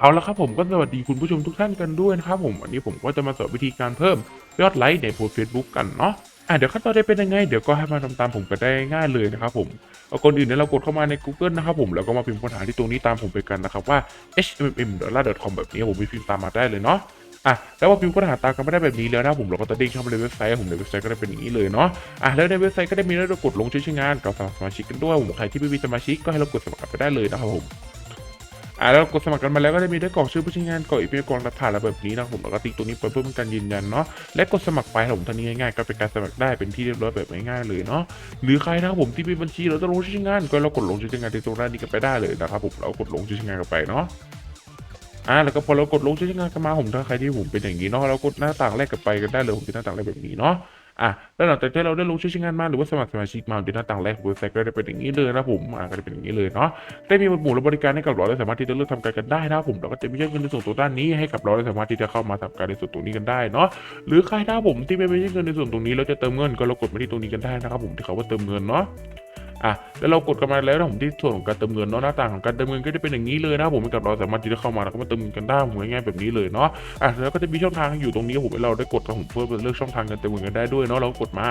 เอาละครับผมก็สวัสดีคุณผู้ชมทุกท่านกันด้วยนะครับผมวันนี้ผมก็จะมาสอนวิธีการเพิ่มยอดไลค์ในโพสเฟซบุ๊กกันเนาะอะเดี๋ยวขั้นตอนได้เป็นยังไงเดี๋ยวก็ให้มาทำตามผมกันได้ง่ายเลยนะครับผมเอาก่อนอื่นเนี่ยเรากดเข้ามาใน Google นะครับผมแล้วก็มาพิมพ์ค้นหาที่ตรงนี้ตามผมไปกันนะครับว่า hmm com แบบนี้ผมไปพิมพ์ตามมาได้เลยเนาะอะแล้วพอพิมพ์ค้นหาตามกันไม่ได้แบบนี้แล้วนะผมเราก็จะเด้งเข้ามาในเว็บไซต์ผมในเว็บไซต์ก็ได้เป็นอย่างนี้เลยเนาะอะแล้วในเว็บไซต์ก็ได้มีให้เรากดลงชื่อชื่องานกับสมาชิกกันด้วยผมใครที่ไม่มีสมาชิกก็ให้เรากดสมัครไปได้เลยนะครับผม อ่าแล้วกดสมัครกันมาแล้วก็จะมีได้กรอกชื่อผู้ใช้งานกรอกอีเมลกรอกรหัสผ่านอะไรแบบนี้นะผมแล้วก็ติ๊กตรงนี้ไปเพื่อเป็นการยืนยันเนาะและกดสมัครไปครับผมท่านี้ง่ายๆก็เป็นการสมัครได้เป็นที่เรียบร้อยแบบง่ายๆเลยเนาะหรือใครนะครับผมที่มีบัญชีเราต้องลงชื่อใช้งาน ก็เรากดลงชื่อใช้งานที่ตรงด้านนี้กันไปได้เลยนะครับผมเรากดลงชื่อใช้งานกันไปเนาะอ่าแล้วก็พอเรากดลงชื่อชงานกันมาผมถ้าใครที่ผมเป็นอย่างนี้เนาะเรากดหน้าต่างแรกกันไปกันได้เลยผมจะหน้าต่างแรกแบบนี้เนาะ อะแล้วหลังจากที่เราได้ลงชื่อใช้งานมาหรือว่าสมัครสมาชิกมาในหน้าต่างแรกของเว็บไซต์ก็ได้เป็นอย่างนี้เลยนะผมอะก็จะเป็นอย่างนี้เลยเนาะได้มีหมู่และบริการให้กับเราและสามารถที่จะเลือกทำการกันได้นะผมเราก็จะมีเงินในส่วนตัวด้านนี้ให้กับเราและสามารถที่จะเข้ามาทำการในส่วนตรงนี้กันได้เนาะหรือใครนะครับผมที่ไม่มีเงินในส่วนตรงนี้เราจะเติมเงินก็เรากดมาที่ตรงนี้กันได้นะครับผมที่เขาว่าเติมเงินเนาะ อะแล้วเรากดกันมาแล้วนะผมที่ส่วนของการเติมเงินเนาะหน้าต่างของการเติมเงินก็จะเป็นอย่างนี้เลยนะผมกับเราสามารถที่จะเข้ามาแล้วก็มาเติมเงินกันได้ผมง่ายๆแบบนี้เลยเนาะอะแล้วก็จะมีช่องทางอยู่ตรงนี้ผมให้เราได้กดครับผมเพื่อเลือกช่องทางการเติมเงินกันได้ด้วยเนาะเรากดมา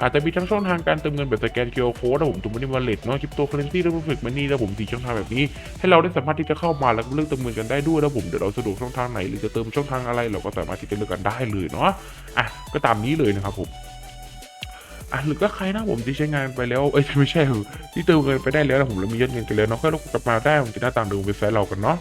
อาจจะมีทั้งช่องทางการเติมเงินแบบสแกน QR code นะผมถุงมันนี่วอลเล็ตเนาะคริปโตเคอเรนซีแล้วก็ฝึกมันนี่นะผมสี่ช่องทางแบบนี้ ให้เราได้สามารถที่จะเข้ามาแล้วก็เลือกเติมเงินกันได้ด้วยนะผมเดี๋ยวเราสะดวกช่องทางไหนหรือจะเติมช่องทางอะไรเราก็สามารถที่จะเลือกกันได้เลยเนาะอะก็ตามนี้เลยนะครับผม อะหรือก็ใครนะผมที่ใช้งานไปแล้วเอ้ยไม่ใช่คือที่เติมเงินไปได้แล้วนะผมแล้วมียอดเงินกันแล้วเนาะก็เรากลับมาได้ผมที่หน้าต่างเดิมเว็บไซต์เรากันเนาะ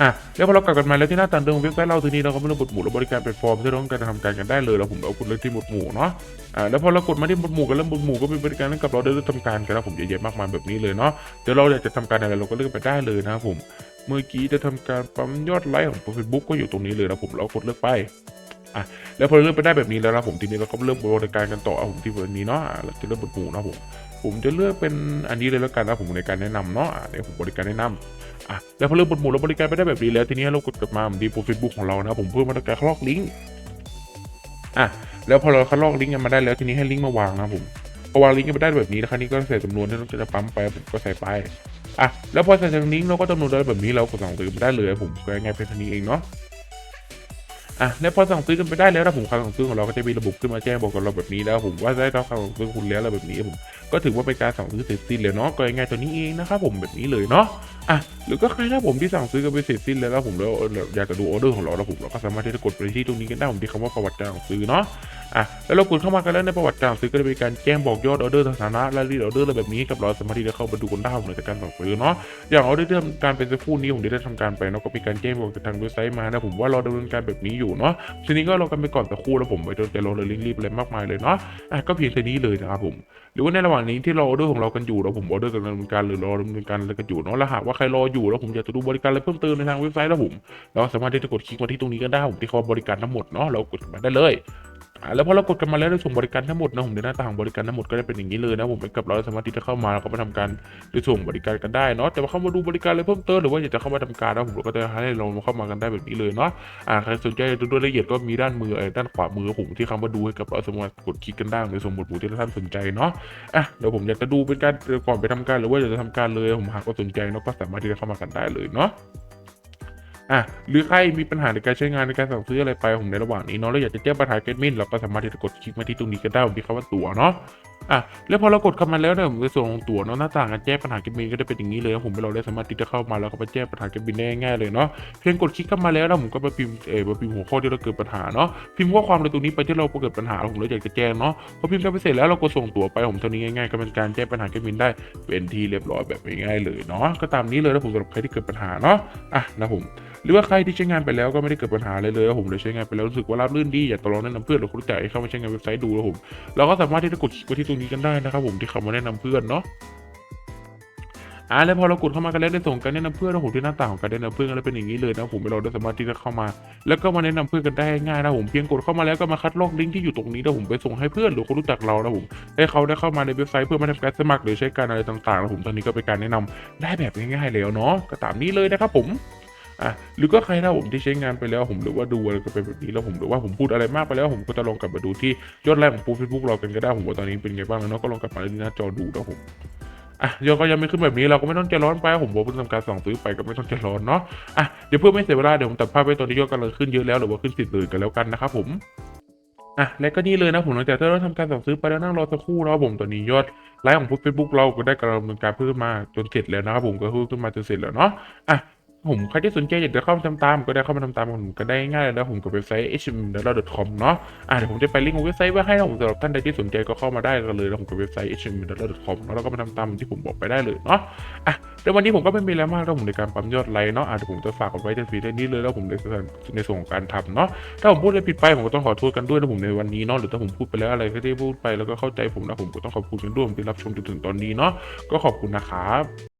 อะแล้วพอเรากลับกันมาแล้วที่หน้าต่างเดิมเว็บไซต์เราทีนี้เราก็ไม่ต้องกดหมู่และบริการแพลตฟอร์มที่เราต้องการทำการกันได้เลยเราผมเอากดเลือกที่หมวดหมู่เนาะอ่าแล้วพอเรากดมาที่หมวดหมู่กันแล้วหมวดหมู่ก็มีบริการให้กับเราได้เลือกทำการกันนะผมเยอะแยะมากมายแบบนี้เลยเนาะเดี๋ยวเราอยากจะทำการอะไรเราก็เลือกไปได้เลยนะครับผม เมื่อกี้จะทำการปั๊มยอดไลค์ของเฟซบุ๊กก็อยู่ตรงนี้เลยนะผมเรากดเลือกไป อะแล้วพอเลือกไปได้แบบนี้แล้วนะผมทีนี้เราก็เลือกบริการกันต่อเอาผมที่วันนี้เนาะเราจะเลือกบทหมู่นะผมผมจะเลือกเป็นอันนี้เลยแล้วกันนะผมในการแนะนำเนาะอะเดี๋ยวผมบริการแนะนำอะแล้วพอเลือกบทหมู่แล้วบริการไปได้แบบนี้แล้วทีนี้เรากดกลับมาผมดีโปรเฟซบุ๊กของเรานะผมเพื่อมาทำการคลอกลิงก์อะแล้วพอเราคลอกลิงก์กันมาได้แล้วทีนี้ให้ลิงก์มาวางนะผมพอวางลิงก์กันไปได้แบบนี้นะครับนี่ก็ใส่จำนวนที่เราจะปั๊มไปผมก็ใส่ไปอะแล้วพอใส่จำนวนลิงก์เราก็จำนวนได้แบบนี้เราก็สั่งซื้อได้เลยผมก็ง่ายๆเป็นเท่านี้เองเนาะ อะแล้วพอสั่งซื้อกันไปได้แล้วนะผมการสั่งซื้อของเราก็จะมีระบบขึ้นมาแจ้งบอกกับเราแบบนี้แล้วผมว่าได้รับการสั่งซื้อคุณแล้วอะไรแบบนี้ผมก็ถือว่าเป็นการสั่งซื้อเสร็จสิ้นเลยเนาะก็ง่ายๆตัวนี้เองนะครับผมแบบนี้เลยเนาะอะหรือก็ใครถ้าผมที่สั่งซื้อกันไปเสร็จสิ้นแล้วแล้วผมแล้วอยากจะดูออเดอร์ของเราแล้วผมเราก็สามารถที่จะกดไปที่ตรงนี้กันได้ผมที่คำว่าประวัติการสั่งซื้อเนาะ อะแล้วเรากดเข้ามากันแล้วในประวัติการซื้อก็จะมีการแจ้งบอกยอดออเดอร์สถานะและรีดออเดอร์อะไรแบบนี้กับเราสามารถที่จะเข้ามาดูกันได้ผมในการสั่งซื้อเนาะอย่างเราได้ทำการเป็นสักคู่นี้ผมได้ทำการไปเนาะก็มีการแจ้งบอกจากทางเว็บไซต์มานะผมว่าเราดำเนินการแบบนี้อยู่เนาะทีนี้ก็เรากันไปก่อนสักครู่แล้วผมไปดนใจเราเลยรีบๆอะไรมากมายเลยเนาะอะก็เพียงแค่นี้เลยนะครับผมหรือว่าในระหว่างนี้ที่เราออเดอร์ของเรากันอยู่แล้วผมออเดอร์กันดำเนินการหรือรอดำเนินการอะไรกันอยู่เนาะแล้วหากว่าใครรออยู่แล้วผมอยากจะดูบริการอะไรเพิ่มเติมในทางเว็บไซต์แล้วผมเราสามารถที่จะกดคลิกมาที่ตรงนี้ก็ได้ผมที่เขาบริการทั้งหมดเนาะเรากดมาได้เลย แล้วพอเรากดกันมาแล้วในส่วนบริการทั้งหมดนะผมในหน้าต่างบริการทั้งหมดก็จะเป็นอย่างนี้เลยนะผมกับเราสามารถที่จะเข้ามาแล้วก็มาทำการในส่วนบริการกันได้เนาะแต่ว่าเข้ามาดูบริการอะไรเพิ่มเติมหรือว่าอยากจะเข้ามาทำการนะผมก็จะให้เราเข้ามากันได้แบบนี้เลยเนาะอ่าใครสนใจดูรายละเอียดก็มีด้านมือด้านขวามือผมที่คำว่าดูให้กับเราสามารถกดคลิกกันได้ในสมบทหมู่ที่ท่านสนใจเนาะอะเดี๋ยวผมอยากจะดูเป็นการก่อนไปทำการหรือว่าอยากจะทำการเลยผมหากว่าสนใจเนาะก็สามารถที่จะเข้ามากันได้เลยเนาะ อะหรือใครมีปัญหาในการใช้งานในการสั่งซื้ออะไรไปผมในระหว่างนี้เนาะแล้วอยากจะแจ้งปัญหาเกตมินเราก็สามารถที่จะกดคลิกมาที่ตรงนี้ก็ได้ผมที่คำว่าตั๋วเนาะอะแล้วพอเรากดเข้ามาแล้วเนี่ยผมในส่วนของตั๋วเนาะหน้าต่างการแจ้งปัญหาเกตมินก็จะเป็นอย่างนี้เลยผมเราได้สามารถที่จะเข้ามาแล้วก็ไปแจ้งปัญหาเกตมินได้ง่ายๆเลยเนาะเพียงกดคลิกเข้ามาแล้วเนะผมก็ไปพิมพ์เออมาพิมพ์หัวข้อที่เราเกิดปัญหาเนาะพิมพ์ข้อความในตรงนี้ไปที่เราเกิดปัญหาแล้วผมเราอยากจะแจ้งเนาะพอพิมพ์ไปเสร็จแล้วเราก็ส่งตั๋วไปผมเท่านี้ง่ายๆก็เป็นการแจ้งปัญหาเกตมินได้เป็นที่เรียบร้อยแบบง่ายๆเลยเนาะก็ตามนี้เลยนะผมสำหรับใครที่เกิดปัญหาเนาะอะนะผม หรือว่าใครที่ใช้งานไปแล้วก็ไม่ได้เกิดปัญหาอะไรเลยแล้วผมเลยใช้งานไปแล้วรู้สึกว่าราบรื่นดีอยากจะลองแนะนำเพื่อนหรือคนรู้จักให้เข้ามาใช้งานเว็บไซต์ดูแล้วผมเราก็สามารถที่จะกดคลิกไปที่ตรงนี้กันได้นะครับผมที่เขามาแนะนำเพื่อนเนาะอ่าแล้วพอเรากดเข้ามากันแล้วได้ส่งการแนะนำเพื่อนนะผมที่หน้าต่างของการแนะนำเพื่อนก็เป็นอย่างนี้เลยนะผมเราได้สามารถที่จะเข้ามา แล้วก็มาแนะนำเพื่อนกันได้ง่ายนะผมเพียงกดเข้ามาแล้วก็มาคัดลอกลิงก์ที่อยู่ตรงนี้แล้วผมไปส่งให้เพื่อนหรือคนรู้จักเรานะผมให้เขาได้เข้ามาในเว็บไซต์เพื่อมาทำการสมัครหรือใช้การอะไรต่างๆนะผมตอนนี้ก็เป็นการแนะนำได้แบบง่ายๆแล้วเนาะก็ตามนี้เลยนะครับผม อะหรือก็ใครถ้าผมที่ใช้งานไปแล้วผมหรือว่าดูอะไรก็เป็นแบบนี้แล้วผมหรือว่าผมพูดอะไรมากไปแล้วผมก็จะลองกลับมาดูที่ยอดแรกของปูเฟซบุ๊กเรากันก็ได้ผมว่าตอนนี้เป็นไงบ้างแล้วเนาะก็ลองกลับมาที่หน้าจอดูนะผมอะยอดก็ยังไม่ขึ้นแบบนี้เราก็ไม่ต้องใจร้อนไปผมบอกเพิ่งทำการสั่งซื้อไปก็ไม่ต้องใจร้อนเนาะอะเดี๋ยวเพื่อไม่เสียเวลาเดี๋ยวผมตัดภาพไปตอนที่ยอดกำลังขึ้นเยอะแล้วหรือว่าขึ้นสิบเลยกันแล้วกันนะครับผมอะและก็นี่เลยนะผมหลังจากที่เราทำการสั่งซื้อไปแล้วนั่งรอสักครู่นะผมตอนนี้ยอดไลค์ของเฟซบุ๊กเราก็ได้กำลังดำเนินการเพิ่มมาจนเสร็จแล้วนะครับผมก็เพิ่มขึ้นมาจนเสร็จแล้วเนาะอะ ผมใครที่สนใจอยากจะเข้ามาทำตามก็ได้เข้ามาทำตามผมก็ได้ง่ายเลยนะผมกับเว็บไซต์ h m l c o m เนาะอะเดี๋ยวผมจะไปลิงก์ของเว็บไซต์ไว้ให้นะผมสำหรับท่านใดที่สนใจก็เข้ามาได้กันเลยนะผมกับเว็บไซต์ h m l c o m แล้วก็มาทำตามที่ผมบอกไปได้เลยเนาะอะเดี๋ยววันนี้ผมก็ไม่มีอะไรมากแล้วผมในการปั๊มยอดไลค์เนาะอะเดี๋ยวผมจะฝากเอาไว้ในฟีดนี้เลยแล้วผมในส่วนในส่วนของการทำเนาะถ้าผมพูดอะไรผิดไปผมก็ต้องขอโทษกันด้วยนะผมในวันนี้เนาะหรือถ้าผมพูดไปแล้วอะไรที่ได้พูดไปแล้วก็เข้าใจผมนะผมก็ต้องขอบคุณกันด้วยที่รับชมจนถึงตอนนี้เนาะก็ขอบคุณนะครับ